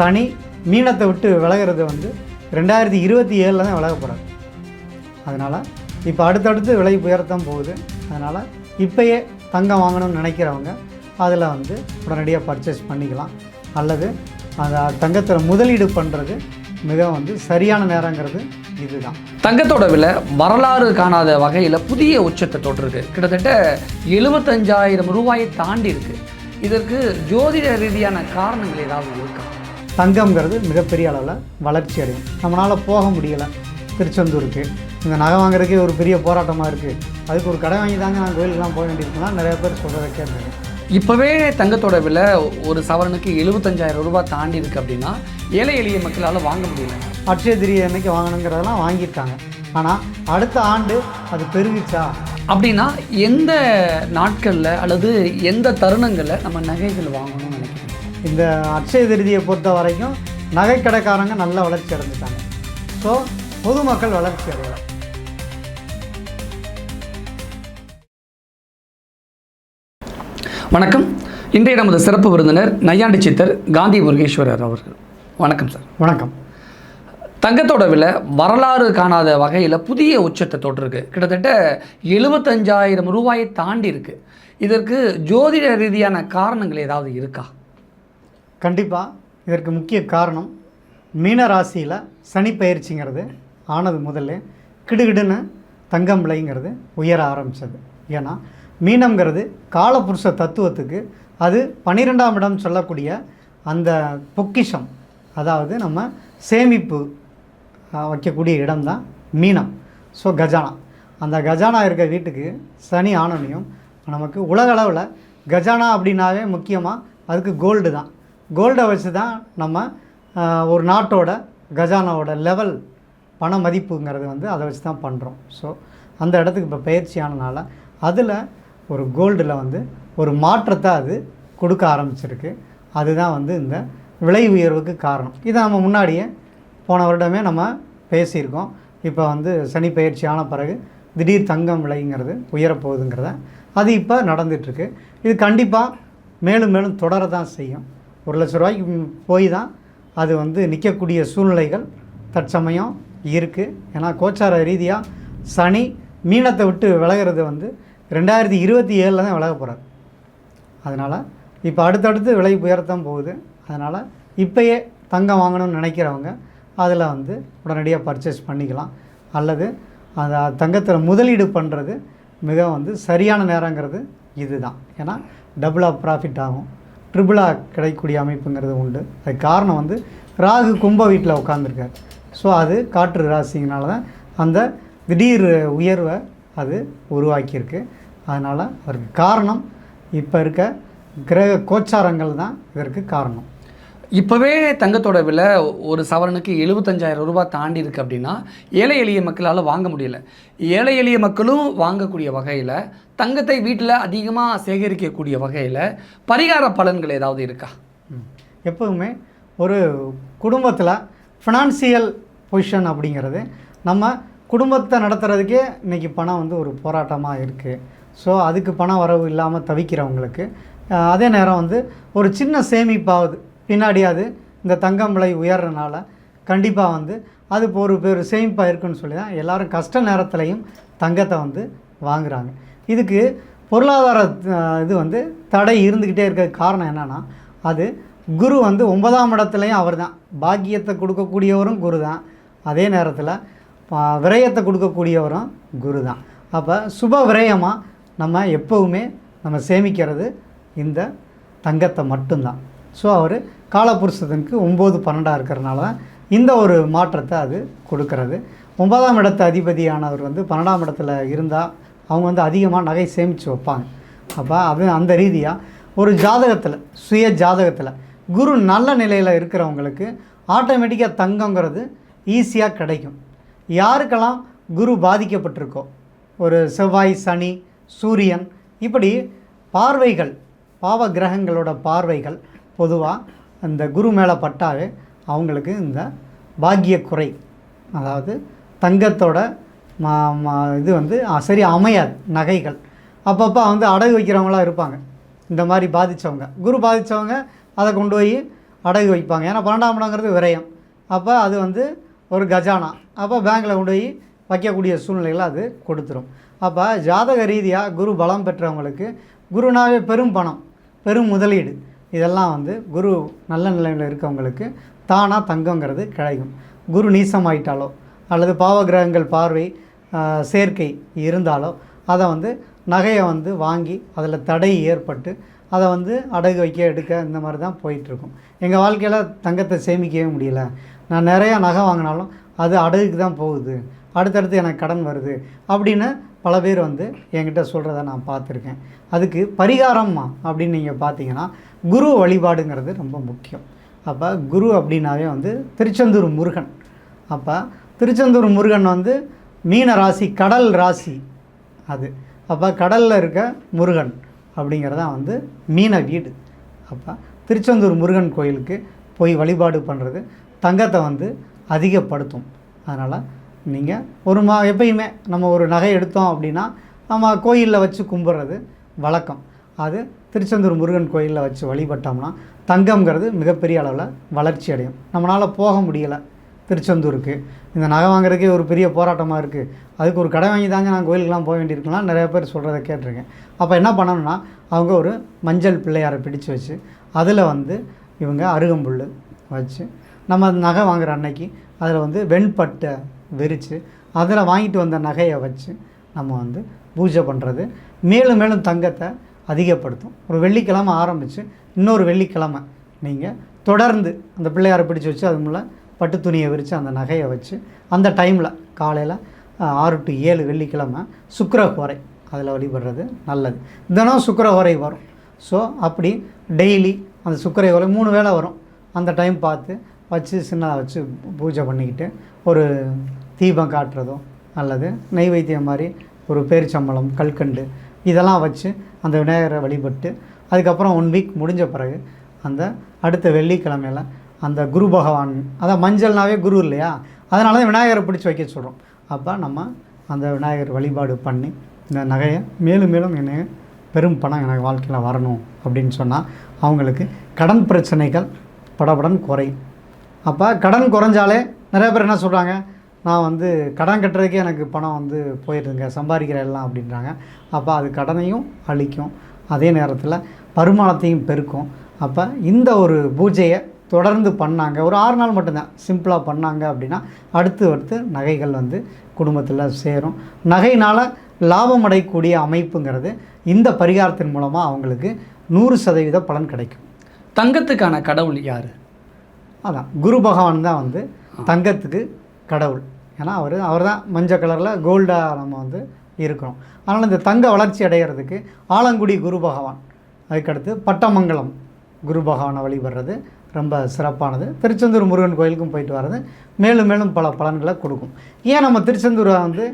சனி மீனத்தை விட்டு விலகிறது வந்து ரெண்டாயிரத்தி இருபத்தி ஏழில் தான் விலக போகிறார் அதனால் இப்போ அடுத்தடுத்து விலை உயர்த்தான் போகுது. அதனால் இப்போயே தங்கம் வாங்கணும்னு நினைக்கிறவங்க அதில் வந்து உடனடியாக பர்ச்சேஸ் பண்ணிக்கலாம். அல்லது அந்த தங்கத்தில் முதலீடு பண்ணுறது மிக வந்து சரியான நேரங்கிறது இதுதான். தங்கத்தோட விலை வரலாறு காணாத வகையில் புதிய உச்சத்தை தொட்டிருக்கு. கிட்டத்தட்ட எழுபத்தஞ்சாயிரம் ரூபாயை தாண்டி இருக்கு. இதற்கு ஜோதிட ரீதியான காரணங்கள் ஏதாவது இருக்கா? தங்கம்ங்கிறது மிகப்பெரிய அளவில் வளர்ச்சி அடையும். நம்மளால் போக முடியலை. திருச்செந்தூருக்கு. இந்த நகை வாங்குறதுக்கே ஒரு பெரிய போராட்டமாக இருக்குது அதுக்கு ஒரு கடை வாங்கி தாங்க நான் கோயிலுக்குலாம் போக வேண்டியிருக்குன்னா நிறைய பேர் சொல்கிறத கேட்டிருக்கேன். இப்போவே தங்கத்தோட விலை ஒரு சவரனுக்கு எழுபத்தஞ்சாயிரம் ரூபாய் தாண்டி இருக்கு அப்படின்னா ஏழை எளிய மக்களால் வாங்க முடியல. அட்சய திரிய அன்னைக்கு வாங்கணுங்கிறதெல்லாம் வாங்கியிருக்காங்க. ஆனால் அடுத்த ஆண்டு அது பெருகிச்சா? அப்படின்னா எந்த நாட்களில் அல்லது எந்த தருணங்களில் நம்ம நகைகள் வாங்கணும்னு நினைக்கிறோம் இந்த அட்சய திருதியை பொறுத்த வரைக்கும் நகைக்கடைக்காரங்க நல்ல வளர்ச்சி அடைஞ்சிட்டாங்க. ஸோ பொதுமக்கள் வளர்ச்சி அடையலை. வணக்கம். இன்றைய நமது சிறப்பு விருந்தினர் நையாண்டி சித்தர் காந்தி முருகேஸ்வரர் அவர்கள். வணக்கம் சார். வணக்கம். தங்கத்தோட விலை வரலாறு காணாத வகையில் புதிய உச்சத்தை தொட்டிருக்கு. கிட்டத்தட்ட எழுபத்தஞ்சாயிரம் ரூபாயை தாண்டி இருக்கு இதற்கு ஜோதிட ரீதியான காரணங்கள் ஏதாவது இருக்கா? கண்டிப்பாக இதற்கு முக்கிய காரணம் மீன ராசியில் சனி பயிற்சிங்கிறது ஆனது முதல்ல. கிடுகிடுன்னு தங்கம் விலைங்கிறது உயர ஆரம்பித்தது ஏன்னா மீனம்ங்கிறது காலபுருஷ தத்துவத்துக்கு அது பன்னிரெண்டாம் இடம் சொல்லக்கூடிய அந்த பொக்கிஷம். அதாவது நம்ம சேமிப்பு வைக்கக்கூடிய இடம்தான் மீனம். ஸோ கஜானா. அந்த கஜானா இருக்க வீட்டுக்கு சனி ஆனமையும் நமக்கு உலகளவில் கஜானா அப்படின்னாவே முக்கியமாக அதுக்கு கோல்டு தான். கோல்டை வச்சு தான் நம்ம ஒரு நாட்டோட கஜானாவோட லெவல் பண மதிப்புங்கிறது வந்து அதை வச்சு தான் பண்ணுறோம் ஸோ அந்த இடத்துக்கு இப்போ பயிற்சியானனால அதில் ஒரு கோல்டில் வந்து ஒரு மாற்றத்தை அது கொடுக்க ஆரம்பிச்சிருக்கு. அதுதான் வந்து இந்த விலை உயர்வுக்கு காரணம். இதை நம்ம முன்னாடியே போன வருடமே நம்ம பேசியிருக்கோம். இப்போ வந்து சனி பயிற்சி ஆன பிறகு திடீர் தங்கம் விலைங்கிறது உயரப்போகுதுங்கிறத அது இப்போ நடந்துகிட்ருக்கு இது கண்டிப்பாக மேலும் மேலும் தொடர தான் செய்யும். ஒரு லட்ச ரூபாய்க்கு போய் தான் அது வந்து நிற்கக்கூடிய சூழ்நிலைகள் தற்சமயம் இருக்குது ஏன்னா கோச்சார ரீதியாக சனி மீனத்தை விட்டு விலகிறது வந்து ரெண்டாயிரத்தி இருபத்தி ஏழில் தான் விலக போகிறார் அதனால் இப்போ அடுத்தடுத்து விலை உயரத்தான் போகுது. அதனால் இப்போயே தங்கம் வாங்கணும்னு நினைக்கிறவங்க அதில் வந்து உடனடியாக பர்ச்சேஸ் பண்ணிக்கலாம். அல்லது அந்த தங்கத்தில் முதலீடு பண்ணுறது மிக வந்து சரியான நேரங்கிறது இதுதான். ஏன்னா டபுளாக ப்ராஃபிட் ஆகும். ட்ரிபிளாக கிடைக்கக்கூடிய அமைப்புங்கிறது உண்டு. அதுக்கு காரணம் வந்து ராகு கும்ப வீட்டில் உட்காந்துருக்காரு ஸோ அது காற்று ராசிங்கனால தான் அந்த திடீர் உயர்வை அது உருவாக்கியிருக்கு. அதனால் அதற்கு காரணம் இப்போ இருக்க கிரக கோச்சாரங்கள் தான் இதற்கு காரணம். இப்போவே தங்கத்தோட விலை ஒரு சவரனுக்கு எழுபத்தஞ்சாயிரம் ரூபாய் தாண்டி இருக்குது அப்படின்னா ஏழை எளிய மக்களால் வாங்க முடியல. ஏழை எளிய மக்களும் வாங்கக்கூடிய வகையில் தங்கத்தை வீட்டில் அதிகமாக சேகரிக்கக்கூடிய வகையில் பரிகார பலன்கள் ஏதாவது இருக்கா? எப்போதுமே ஒரு குடும்பத்தில் ஃபினான்சியல் பொசிஷன் அப்படிங்கிறது நம்ம குடும்பத்தை நடத்துகிறதுக்கே இன்றைக்கி பணம் வந்து ஒரு போராட்டமாக இருக்குது ஸோ அதுக்கு பண வரவு இல்லாமல் தவிக்கிறவங்களுக்கு அதே நேரம் வந்து ஒரு சின்ன சேமிப்பாவது பின்னாடி அது இந்த தங்கம் விலை உயர்றனால கண்டிப்பாக வந்து அது இப்போ ஒரு பேர் சேமிப்பாக இருக்குன்னு சொல்லி தான் எல்லாரும் கஷ்ட நேரத்துலையும் தங்கத்தை வந்து வாங்குகிறாங்க இதுக்கு பொருளாதார இது வந்து தடை இருந்துக்கிட்டே இருக்கிறதுக்கு காரணம் என்னென்னா அது குரு வந்து ஒன்பதாம் இடத்துலையும் அவர் தான் பாக்கியத்தை கொடுக்கக்கூடியவரும் குரு தான் அதே நேரத்தில் விரயத்தை கொடுக்கக்கூடியவரும் குரு தான் அப்போ சுப விரயமாக நம்ம எப்போவுமே நம்ம சேமிக்கிறது இந்த தங்கத்தை மட்டும்தான். ஸோ அவர் காலபுருஷத்தனுக்கு ஒம்பது பன்னெண்டாக இருக்கிறனால தான் இந்த ஒரு மாற்றத்தை அது கொடுக்கறது. ஒன்பதாம் இடத்து அதிபதியானவர் வந்து பன்னெண்டாம் இடத்துல இருந்தால் அவங்க வந்து அதிகமாக நகை சேமித்து வைப்பாங்க. அப்போ அது அந்த ரீதியாக ஒரு ஜாதகத்தில் சுய ஜாதகத்தில் குரு நல்ல நிலையில் இருக்கிறவங்களுக்கு ஆட்டோமேட்டிக்காக தங்கங்கிறது ஈஸியாக கிடைக்கும். யாருக்கெல்லாம் குரு பாதிக்கப்பட்டிருக்கோ ஒரு செவ்வாய் சனி சூரியன் இப்படி பார்வைகள் பாவ கிரகங்களோட பார்வைகள் பொதுவாக அந்த குரு மேலே பட்டாவே அவங்களுக்கு இந்த பாக்கிய குறை. அதாவது தங்கத்தோட இது வந்து சரி அமையாது நகைகள். அப்பப்போ வந்து அடகு வைக்கிறவங்களாம் இருப்பாங்க. இந்த மாதிரி பாதித்தவங்க குரு பாதித்தவங்க அதை கொண்டு போய் அடகு வைப்பாங்க. ஏன்னா பன்னெண்டாம் இடங்கிறது விரயம். அப்போ அது வந்து ஒரு கஜானா. அப்போ பேங்க்கில் கொண்டு போய் வைக்கக்கூடிய சூழ்நிலைகளை அது கொடுத்துரும். அப்போ ஜாதக ரீதியாக குரு பலம் பெற்றவங்களுக்கு குருனாவே பெரும் பணம் பெரும் முதலீடு. இதெல்லாம் வந்து குரு நல்ல நிலையில் இருக்கவங்களுக்கு தானாக தங்கங்கிறது கிடைக்கும். குரு நீசமாயிட்டாலோ அல்லது பாவகிரகங்கள் பார்வை சேர்க்கை இருந்தாலோ அதை வந்து நகையை வந்து வாங்கி அதில் தடை ஏற்பட்டு அதை வந்து அடகு வைக்க எடுக்க இந்த மாதிரி தான் போயிட்டுருக்கும். எங்கள் வாழ்க்கையில் தங்கத்தை சேமிக்கவே முடியல. நான் நிறையா நகை வாங்கினாலும் அது அடகுக்கு தான் போகுது. அடுத்தடுத்து எனக்கு கடன் வருது அப்படின்னு பல பேர் வந்து என்கிட்ட சொல்கிறத நான் பார்த்துருக்கேன். அதுக்கு பரிகாரம்மா அப்படின்னு நீங்கள் பார்த்தீங்கன்னா குரு வழிபாடுங்கிறது ரொம்ப முக்கியம். அப்போ குரு அப்படின்னாவே வந்து திருச்செந்தூர் முருகன். அப்போ திருச்செந்தூர் முருகன் வந்து மீன ராசி கடல் ராசி அது. அப்போ கடலில் இருக்க முருகன் அப்படிங்கிறதான் வந்து மீன வீடு. அப்போ திருச்செந்தூர் முருகன் கோயிலுக்கு போய் வழிபாடு பண்ணுறது தங்கத்தை வந்து அதிகப்படுத்தும். அதனால் நீங்கள் ஒரு மா எப்பயுமே நம்ம ஒரு நகை எடுத்தோம் அப்படின்னா நம்ம கோயிலில் வச்சு கும்பிட்றது வழக்கம். அது திருச்செந்தூர் முருகன் கோயிலில் வச்சு வழிபட்டோம்னா தங்கம்ங்கிறது மிகப்பெரிய அளவில் வளர்ச்சி அடையும். நம்மளால் போக முடியலை திருச்செந்தூருக்கு. இந்த நகை வாங்குறதுக்கே ஒரு பெரிய போராட்டமாக இருக்குது அதுக்கு ஒரு கடை வாங்கி தாங்க நான் கோயிலுக்கெலாம் போக வேண்டியிருக்கலாம் நிறைய பேர் சொல்கிறத கேட்டிருக்கேன். அப்போ என்ன பண்ணணும்னா அவங்க ஒரு மஞ்சள் பிள்ளையாரை பிடிச்சு வச்சு அதில் வந்து இவங்க அருகம்புல் வச்சு நம்ம நகை வாங்குற அன்னைக்கு அதில் வந்து வெண்பட்டை விரித்து அதில் வாங்கிட்டு வந்த நகையை வச்சு நம்ம வந்து பூஜை பண்ணுறது மேலும் மேலும் தங்கத்தை அதிகப்படுத்தும். ஒரு வெள்ளிக்கிழமை ஆரம்பித்து இன்னொரு வெள்ளிக்கிழமை நீங்கள் தொடர்ந்து அந்த பிள்ளையாரை பிடிச்சி வச்சு அது முள்ள பட்டு துணியை விரித்து அந்த நகையை வச்சு அந்த டைமில் காலையில் ஆறு டு ஏழு வெள்ளிக்கிழமை சுக்கிரஹோரை அதில் வழிபடுறது நல்லது. தினம் சுக்கிரஹோரை வரும். ஸோ அப்படி டெய்லி அந்த சுக்கரை ஹோரை மூணு வேளை வரும். அந்த டைம் பார்த்து வச்சு சின்னதாக வச்சு பூஜை பண்ணிக்கிட்டு ஒரு தீபம் காட்டுறதோ அல்லது நெய்வேத்தியம் மாதிரி ஒரு பேரிச்சம்பளம் கல்கண்டு இதெல்லாம் வச்சு அந்த விநாயகரை வழிபட்டு அதுக்கப்புறம் ஒன் வீக் முடிஞ்ச பிறகு அந்த அடுத்த வெள்ளிக்கிழமையில் அந்த குரு பகவான் அதான் மஞ்சள்னாவே குரு இல்லையா? அதனால தான் விநாயகரை பிடிச்சி வைக்க சொல்கிறோம் அப்போ நம்ம அந்த விநாயகர் வழிபாடு பண்ணி இந்த நகையை மேலும் மேலும் என்ன பெரும் பணம் எனக்கு வாழ்க்கையில் வரணும் அப்படின்னு சொன்னால் அவங்களுக்கு கடன் பிரச்சனைகள் படபடன் குறையும். அப்போ கடன் குறைஞ்சாலே நிறைய பேர் என்ன சொல்கிறாங்க நான் வந்து கடன் கட்டுறதுக்கே எனக்கு பணம் வந்து போயிடுதுங்க சம்பாதிக்கிற எல்லாம் அப்படின்றாங்க. அப்போ அது கடனையும் அழிக்கும். அதே நேரத்தில் வருமானத்தையும் பெருக்கும். அப்போ இந்த ஒரு பூஜையை தொடர்ந்து பண்ணாங்க. ஒரு ஆறு நாள் மட்டும்தான். சிம்பிளாக பண்ணாங்க அப்படின்னா அடுத்து அடுத்து நகைகள் வந்து குடும்பத்தில் சேரும். நகையினால் லாபம் அடையக்கூடிய அமைப்புங்கிறது இந்த பரிகாரத்தின் மூலமாக அவங்களுக்கு நூறு சதவீத பலன் கிடைக்கும். தங்கத்துக்கான கடவுள் யார்? அதான். குரு பகவான் தான் வந்து தங்கத்துக்கு கடவுள். ஏன்னா அவர் அவர் தான் மஞ்சள் கலரில் கோல்டாக நம்ம வந்து இருக்கிறோம். அதனால் இந்த தங்க வளர்ச்சி அடைகிறதுக்கு ஆலங்குடி குரு பகவான் அதுக்கடுத்து பட்டமங்கலம் குரு பகவானை வழிபடுறது ரொம்ப சிறப்பானது. திருச்செந்தூர் முருகன் கோயிலுக்கும் போயிட்டு வர்றது மேலும் மேலும் பல பலன்களை கொடுக்கும். ஏன் நம்ம திருச்செந்தூரை வந்து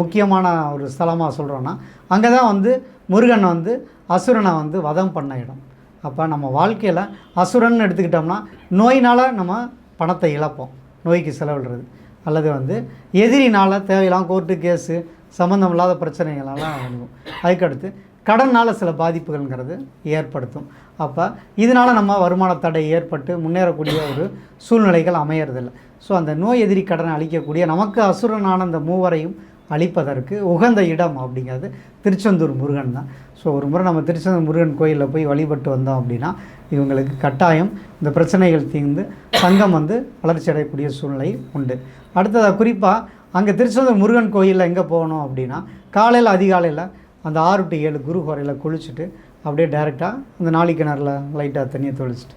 முக்கியமான ஒரு ஸ்தலமாக சொல்கிறோன்னா அங்கே தான் வந்து முருகன் வந்து அசுரனை வந்து வதம் பண்ண இடம். அப்போ நம்ம வாழ்க்கையில் அசுரன் எடுத்துக்கிட்டோம்னா நோயினால் நம்ம பணத்தை இழப்போம். நோய்க்கு செலவிடுறது. அல்லது வந்து எதிரினால் தேவையில்லாம் கோர்ட்டு கேஸு சம்மந்தம் இல்லாத பிரச்சனைகளெல்லாம் அணுகும். அதுக்கடுத்து கடனால் சில பாதிப்புகள்ங்கிறது ஏற்படுத்தும். அப்போ இதனால் நம்ம வருமான தடை ஏற்பட்டு முன்னேறக்கூடிய ஒரு சூழ்நிலைகள் அமையறதில்லை. ஸோ அந்த நோய் எதிரி கடனை அளிக்கக்கூடிய நமக்கு அசுரனான அந்த மூவரையும் அழிப்பதற்கு உகந்த இடம் அப்படிங்கிறது திருச்செந்தூர் முருகன் தான். ஸோ ஒரு முறை நம்ம திருச்செந்தூர் முருகன் கோயிலில் போய் வழிபட்டு வந்தோம் அப்படின்னா இவங்களுக்கு கட்டாயம் இந்த பிரச்சனைகள் தீர்ந்து சங்கம் வந்து வளர்ச்சி அடையக்கூடிய சூழ்நிலை உண்டு. அடுத்ததாக குறிப்பாக அங்கே திருச்செந்தூர் முருகன் கோயிலில் எங்கே போகணும் அப்படின்னா காலையில் அதிகாலையில் அந்த ஆறு டு ஏழு குரு குறையில் குளிச்சுட்டு அப்படியே டைரெக்டாக அந்த நாளி கிணறுல லைட்டாக தண்ணியை தொளிச்சிட்டு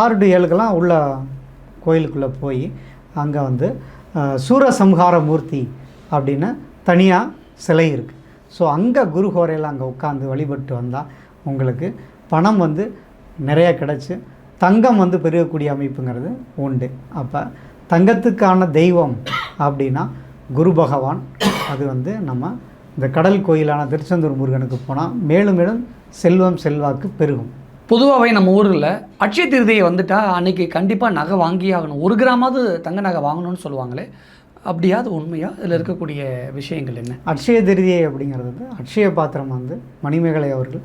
ஆறு டு ஏழுக்கெல்லாம் உள்ள கோயிலுக்குள்ளே போய் அங்கே வந்து சூரசம்ஹார மூர்த்தி அப்படின்னு தனியாக சிலை இருக்குது ஸோ அங்கே குரு ஹோரையில் அங்கே உட்காந்து வழிபட்டு வந்தால் உங்களுக்கு பணம் வந்து நிறைய கிடச்சி தங்கம் வந்து பெருகக்கூடிய அமைப்புங்கிறது உண்டு. அப்போ தங்கத்துக்கான தெய்வம் அப்படின்னா குரு பகவான். அது வந்து நம்ம இந்த கடல் கோயிலான திருச்செந்தூர் முருகனுக்கு போனால் மேலும் மேலும் செல்வம் செல்வாக்கு பெருகும். பொதுவாகவே நம்ம ஊரில் அட்சய திருதியை வந்துட்டால் அன்னைக்கு கண்டிப்பாக நகை வாங்கியே ஆகணும். ஒரு கிராமாவது தங்க நகை வாங்கணும்னு சொல்லுவாங்களே அப்படியா அது உண்மையா? இதில் இருக்கக்கூடிய விஷயங்கள் என்ன? அட்சய திருதியை அப்படிங்கிறது வந்து அட்சய பாத்திரம் வந்து மணிமேகலை அவர்கள்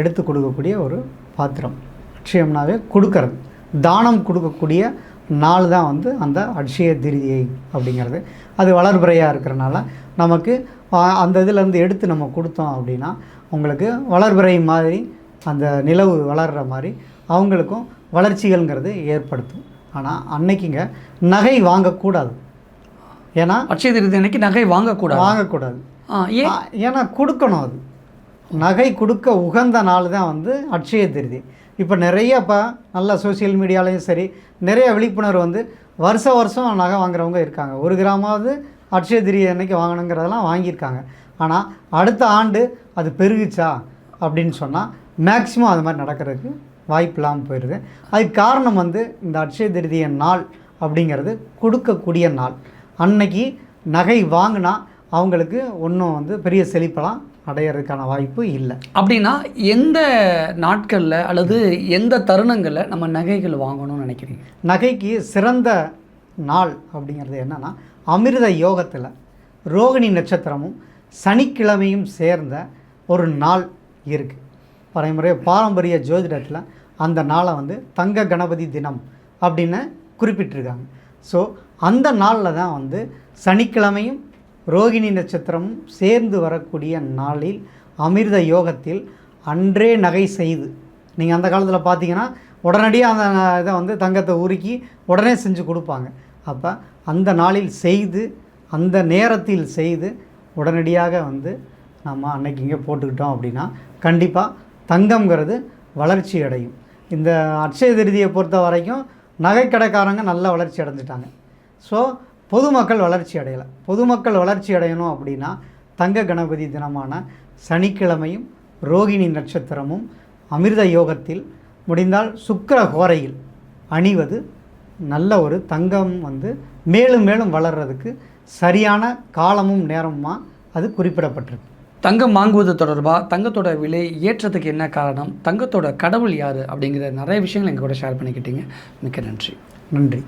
எடுத்து கொடுக்கக்கூடிய ஒரு பாத்திரம். அட்சயம்னாவே கொடுக்கறது. தானம் கொடுக்கக்கூடிய நாள் தான் வந்து அந்த அட்சய திருதியை அப்படிங்கிறது. அது வளர்பிறையாக இருக்கிறனால நமக்கு அந்த இதுலேருந்து எடுத்து நம்ம கொடுத்தோம் அப்படின்னா உங்களுக்கு வளர்பிறை மாதிரி அந்த நிலவு வளர்கிற மாதிரி அவங்களுக்கும் வளர்ச்சிகள்ங்கிறது ஏற்படுத்தும். ஆனால் அன்னைக்குங்க நகை வாங்கக்கூடாது. ஏன்னா அட்சய திருதி அன்னைக்கு நகை வாங்கக்கூடாது. வாங்கக்கூடாது. ஏன்? ஏன்னா கொடுக்கணும் அது. நகை கொடுக்க உகந்த நாள் தான் வந்து அட்சய திருதி இப்போ நிறைய இப்போ நல்ல சோஷியல் மீடியாலையும் சரி நிறைய விழிப்புணர்வு வந்து வருஷ வருஷம் நகை வாங்குறவங்க இருக்காங்க. ஒரு கிராமாவது அட்சய திருதி அன்னைக்கு வாங்கணுங்கிறதெல்லாம் வாங்கியிருக்காங்க. ஆனால் அடுத்த ஆண்டு அது பெருகுச்சா அப்படின்னு சொன்னால் மேக்ஸிமம் அது மாதிரி நடக்கிறதுக்கு வாய்ப்பு இல்லாமல் போயிடுது அதுக்கு காரணம் வந்து இந்த அட்சய திருதிய நாள் அப்படிங்கிறது கொடுக்கக்கூடிய நாள். அன்னைக்கு நகை வாங்கினா அவங்களுக்கு ஒன்றும் வந்து பெரிய செழிப்பெல்லாம் அடையிறதுக்கான வாய்ப்பு இல்லை. அப்படின்னா எந்த நாட்களில் அல்லது எந்த தருணங்களில் நம்ம நகைகள் வாங்கணும்னு நினைக்கிறீங்க? நகைக்கு சிறந்த நாள் அப்படிங்கிறது என்னன்னா அமிர்த யோகத்தில் ரோகிணி நட்சத்திரமும் சனிக்கிழமையும் சேர்ந்த ஒரு நாள் இருக்குது பரம்பரை பாரம்பரிய ஜோதிடத்தில் அந்த நாளை வந்து தங்க கணபதி தினம் அப்படின்னு குறிப்பிட்டிருக்காங்க. ஸோ அந்த நாளில் தான் வந்து சனிக்கிழமையும் ரோகிணி நட்சத்திரமும் சேர்ந்து வரக்கூடிய நாளில் அமிர்த யோகத்தில் அன்றே நகை செய்து நீங்கள் அந்த காலத்தில் பார்த்தீங்கன்னா உடனடியாக அந்த இதை வந்து தங்கத்தை உருக்கி உடனே செஞ்சு கொடுப்பாங்க. அப்போ அந்த நாளில் செய்து அந்த நேரத்தில் செய்து உடனடியாக வந்து நம்ம அன்னைக்கு இங்கே போட்டுக்கிட்டோம் அப்படின்னா கண்டிப்பாக தங்கம்ங்கிறது வளர்ச்சி அடையும். இந்த அட்சய திருதியை பொறுத்த வரைக்கும் நகைக்கடைக்காரங்க நல்ல வளர்ச்சி அடைஞ்சிட்டாங்க. ஸோ பொதுமக்கள் வளர்ச்சி அடையலை. பொதுமக்கள் வளர்ச்சி அடையணும் அப்படின்னா தங்க கணபதி தினமான சனிக்கிழமையும் ரோகிணி நட்சத்திரமும் அமிர்த யோகத்தில் முடிந்தால் சுக்கர கோரையில் அணிவது நல்ல ஒரு தங்கம் வந்து மேலும் மேலும் வளர்றதுக்கு சரியான காலமும் நேரமுமா அது குறிப்பிடப்பட்டிருக்கு. தங்கம் வாங்குவது தொடர்பாக தங்கத்தோட விலை ஏற்றத்துக்கு என்ன காரணம்? தங்கத்தோட கடவுள் யார்? அப்படிங்கிற நிறைய விஷயங்கள் எங்கள் கூட ஷேர் பண்ணிக்கிட்டீங்க. மிக்க நன்றி. நன்றி.